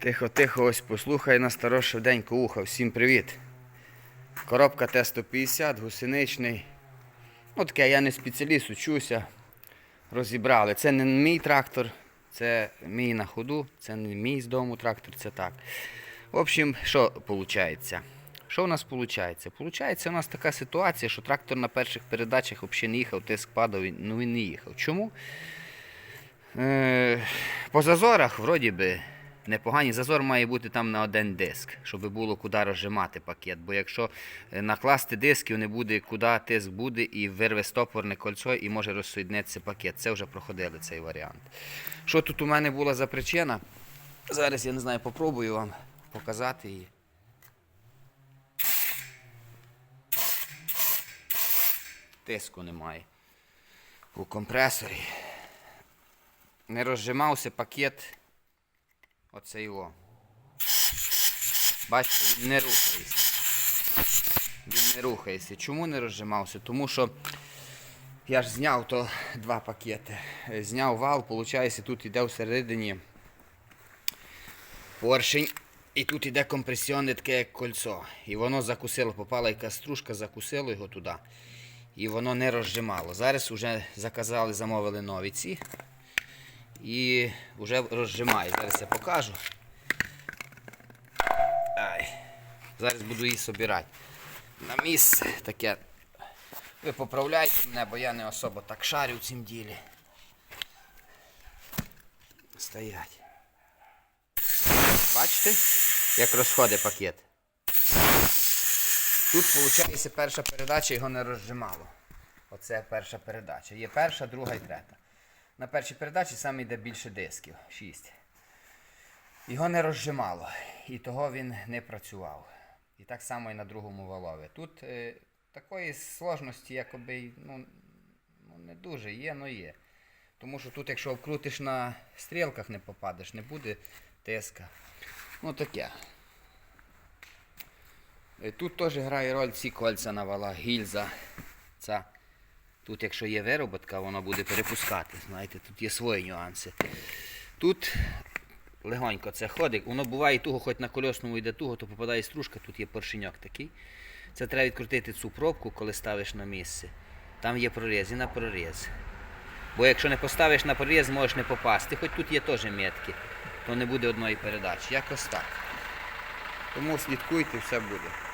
Тихо, тихо, ось послухай на старо швиденько уха. Всім привіт. Коробка Т-150, гусеничний. Ну таке, я не спеціаліст, учуся. Розібрали. Це не мій трактор, це мій на ходу, це не мій з дому трактор, це так. В общем, що виходить? Що у нас виходить? Получається, у нас така ситуація, що трактор на перших передачах взагалі не їхав, тиск падав, ну він не їхав. Чому? Е, по зазорах, вроді би, непогані. Зазор має бути там на один диск, щоб було куди розжимати пакет. Бо якщо е, накласти дисків, не буде куди тиск буде і вирве стопорне кольцо і може розсоєднитися пакет. Це вже проходили цей варіант. Що тут у мене була за причина? Зараз я не знаю, попробую вам показати її. Тиску немає у компресорі не розжимався пакет. Оце його. Бачите, він не рухається. Він не рухається. Чому не розжимався? Тому що я ж зняв то два пакети. Зняв вал, виходить, тут іде всередині поршень. І тут іде компресіонне таке як кольцо. І воно закусило, попала якась стружка, закусило його туди. І воно не розжимало. Зараз вже заказали, замовили нові ці і вже розжимає. Зараз я покажу. Ай. Зараз буду її собирати. На місце таке. Ви поправляйте мене, бо я не особо так шарю в цім ділі. Стоять. Бачите, як розходить пакет? Тут, виходить, перша передача його не розжимало. Оце перша передача. Є перша, друга і третя. На першій передачі саме йде більше дисків 6. Його не розжимало, і того він не працював. І так само і на другому валові. Тут е, такої сложності, якоби, ну, ну, не дуже є, але є. Тому що тут, якщо вкрутиш на стрілках, не попадеш, не буде тиска. Ну таке. Е, Тут теж грає роль ці кольця на валах, гільза. Ця. Тут, якщо є вироботка, воно буде перепускати. Знаєте, тут є свої нюанси. Тут легонько це ходить. Воно буває туго, хоч на кольосному йде туго, то попадає стружка, тут є поршеньок такий. Це треба відкрутити цю пробку, коли ставиш на місце. Там є проріз і на проріз. Бо якщо не поставиш на проріз, можеш не попасти. Хоч тут є теж метки, то не буде одної передачі. Якось так. Тому слідкуйте, все буде.